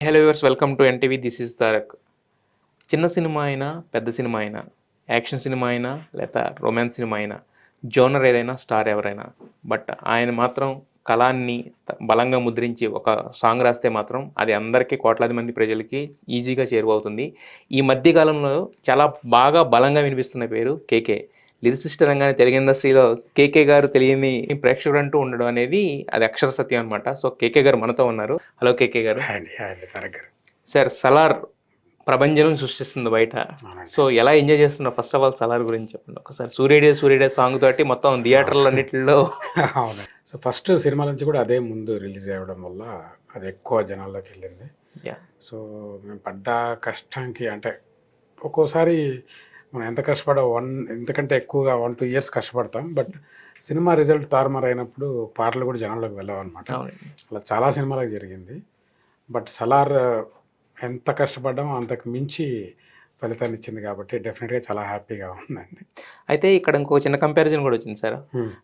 Hello viewers welcome to NTV this is Tarak చిన్న cinema అయినా పెద్ద సినిమా అయినా యాక్షన్ సినిమా అయినా లేదా రొమాన్స్ సినిమా అయినా జోనర్ ఏదైనా స్టార్ ఎవరైనా బట్ ఆయన మాత్రం కళాన్ని బలంగా ముద్రించి ఒక సాంగ్ రాస్తే మాత్రం అది అందరికీ కోట్లాది మంది ప్రజలకి ఈజీగా చేరువవుతుంది. ఈ మధ్యకాలంలో చాలా బాగా బలంగా వినిపిస్తున్న పేరు కేకే లిరిసిస్ట్ రంగానే తెలుగు ఇండస్ట్రీలో కేకే గారు తెలియని ప్రేక్షకుడు అంటూ ఉండడం అనేది అది అక్షర సత్యం అనమాట సో కేకే గారు మనతో ఉన్నారు. హలో కేకే గారు. సార్ సలార్ ప్రభంజనం సృష్టిస్తుంది బయట. సో ఎలా ఎంజాయ్ చేస్తున్నారు? ఫస్ట్ ఆఫ్ ఆల్ సలార్ గురించి చెప్పండి. ఒకసారి సూర్యుడే సూర్యుడే సాంగ్ తోటి మొత్తం థియేటర్లు అన్నిటిలో. అవును సో ఫస్ట్ సినిమా నుంచి కూడా అదే ముందు రిలీజ్ అవ్వడం వల్ల అది ఎక్కువ జనాల్లోకి వెళ్ళింది. సో మేము పడ్డ కష్టానికి అంటే ఒక్కోసారి మనం ఎంత కష్టపడ వన్ ఎంతకంటే ఎక్కువగా వన్ టూ ఇయర్స్ కష్టపడతాం. బట్ సినిమా రిజల్ట్ తారుమారు అయినప్పుడు పాటలు కూడా జనాల్లోకి అవునండి. అలా చాలా సినిమాలకు జరిగింది. బట్ సలార్ ఎంత కష్టపడ్డామో అంతకు మించి ఫలితాన్ని ఇచ్చింది కాబట్టి డెఫినెట్గా చాలా హ్యాపీగా ఉందండి. అయితే ఇక్కడ ఇంకో చిన్న కంపారిజన్ కూడా వచ్చింది సార్.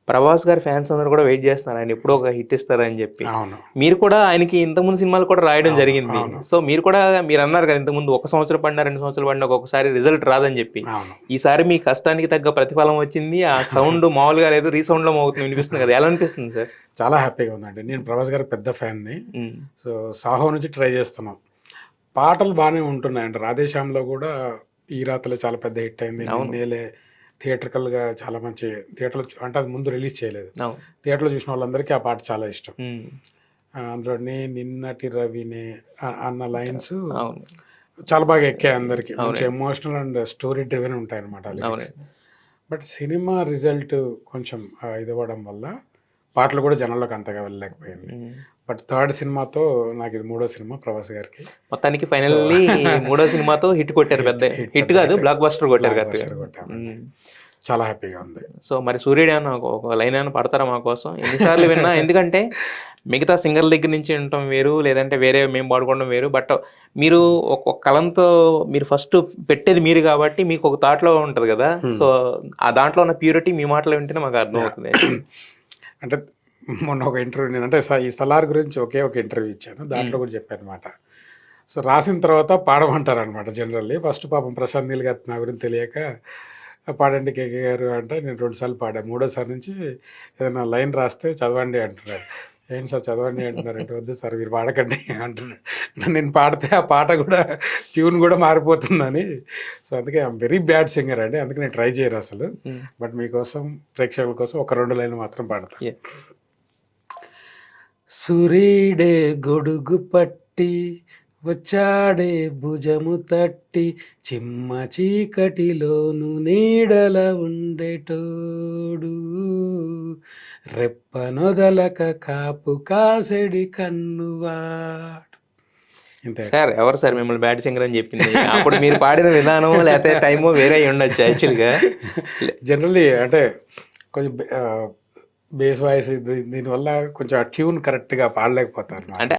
ప్రభాస్ గారి ఫ్యాన్స్ అందరూ కూడా వెయిట్ చేస్తున్నారు. ఆయన ఎప్పుడో ఒక హిట్ ఇస్తారని చెప్పి. అవును. మీరు కూడా ఆయనకి ఇంతకుముందు సినిమాలు కూడా రాయడం జరిగింది. సో మీరు కూడా మీరు అన్నారు కదా ఇంతకుముందు ఒక సంవత్సరం పడినా రెండు సంవత్సరాలు పడినా ఒక్కొక్కసారి రిజల్ట్ రాదని చెప్పి. ఈసారి మీ కష్టానికి తగ్గ ప్రతిఫలం వచ్చింది. ఆ సౌండ్ మామూలుగా లేదు రీసౌండ్లో మోగుతుంది వినిపిస్తుంది కదా. ఎలా అనిపిస్తుంది సార్? చాలా హ్యాపీగా ఉందండి. నేను ప్రభాస్ గారి పెద్ద ఫ్యాన్ని. సో సాహో నుంచి ట్రై చేస్తున్నాం. పాటలు బాగానే ఉంటున్నాయి అంటే రాధేశ్యామ్లో కూడా ఈ రాత్రిలో చాలా పెద్ద హిట్ అయింది. నేలే థియేటర్కల్గా చాలా మంచి థియేటర్లో చూ- అంటే అది ముందు రిలీజ్ చేయలేదు. థియేటర్లో చూసిన వాళ్ళందరికీ ఆ పాట చాలా ఇష్టం. ఉమ్, ఆ, అందులో నే నిన్నటి రవినే అన్న లైన్స్ చాలా బాగా ఎక్కాయి అందరికి. మంచి. ఎమోషనల్ అండ్ స్టోరీ డ్రివెన్ ఉంటాయి అనమాట బట్ సినిమా రిజల్ట్ కొంచెం ఇది అవ్వడం వల్ల పాటలు కూడా జనాల్లోకి అంతగా వెళ్ళలేకపోయింది. బట్ థర్డ్ సినిమాతో నాకు ఇది మూడో సినిమా ప్రభాస్ గారికి. మొత్తానికి ఫైనల్లీ మూడో సినిమాతో హిట్ కొట్టారు పెద్ద హిట్ కాదు. బ్లాక్ బస్టర్ కొట్టారు. చాలా హ్యాపీగా ఉంది. సో మరి సూర్యుడు ఏమన్నా ఒక- లైన్ ఏమైనా పడతారా మా కోసం? ఎన్నిసార్లు విన్నా ఎందుకంటే మిగతా సింగర్ దగ్గర నుంచి ఉండటం వేరు లేదంటే వేరే మేము పాడుకోవడం వేరు. బట్ మీరు ఒక కలంతో మీరు ఫస్ట్ పెట్టేది మీరు కాబట్టి మీకు ఒక థాట్లో ఉంటుంది కదా. సో ఆ దాంట్లో ఉన్న ప్యూరిటీ మీ మాటలో వింటేనే మాకు అర్థమవుతుంది. అంటే మొన్న ఒక ఇంటర్వ్యూ నేను అంటే ఈ సలార్ గురించి ఒకే ఒక ఇంటర్వ్యూ ఇచ్చాను. దాంట్లో కూడా చెప్పాను అనమాట సో రాసిన తర్వాత పాడమంటారు అనమాట జనరల్లీ. ఫస్ట్ పాపం ప్రశాంత్ నీల్ గారు నా గురించి తెలియక పాడండి కేకే గారు అంటే నేను రెండుసార్లు పాడాను మూడోసారి నుంచి ఏదైనా లైన్ రాస్తే చదవండి అంటున్నారు ఏంటి సార్ చదవండి అంటున్నారు. అంటే వద్దు సార్ మీరు పాడకండి అంటున్నారు నేను పాడితే ఆ పాట కూడా ట్యూన్ కూడా మారిపోతుందని. సో అందుకే ఐఎమ్ వెరీ బ్యాడ్ సింగర్ అండి. అందుకే నేను ట్రై చేయను అసలు. బట్ మీకోసం ప్రేక్షకుల కోసం ఒక రెండు లైన్లు మాత్రం పాడతా. సూర్యుడే గొడుగు పట్టి వచ్చాడే భుజము తట్టి చిమ్మ చీకటిలోను నీడల ఉండేటోడు. రెప్పనొదలక కాపు కాసెడి కన్నువాడు. సార్ ఎవరు సార్ మిమ్మల్ని బ్యాడ్ సింగర్ అని చెప్పింది? అప్పుడు మీరు పాడిన విధానం లేకపోతే టైమో వేరే ఉండొచ్చు యాక్చువల్గా. జనరల్లీ అంటే కొంచెం బేస్ వాయిస్ దీనివల్ల కొంచెం ఆ ట్యూన్ కరెక్ట్గా పాడలేకపోతారు అంటే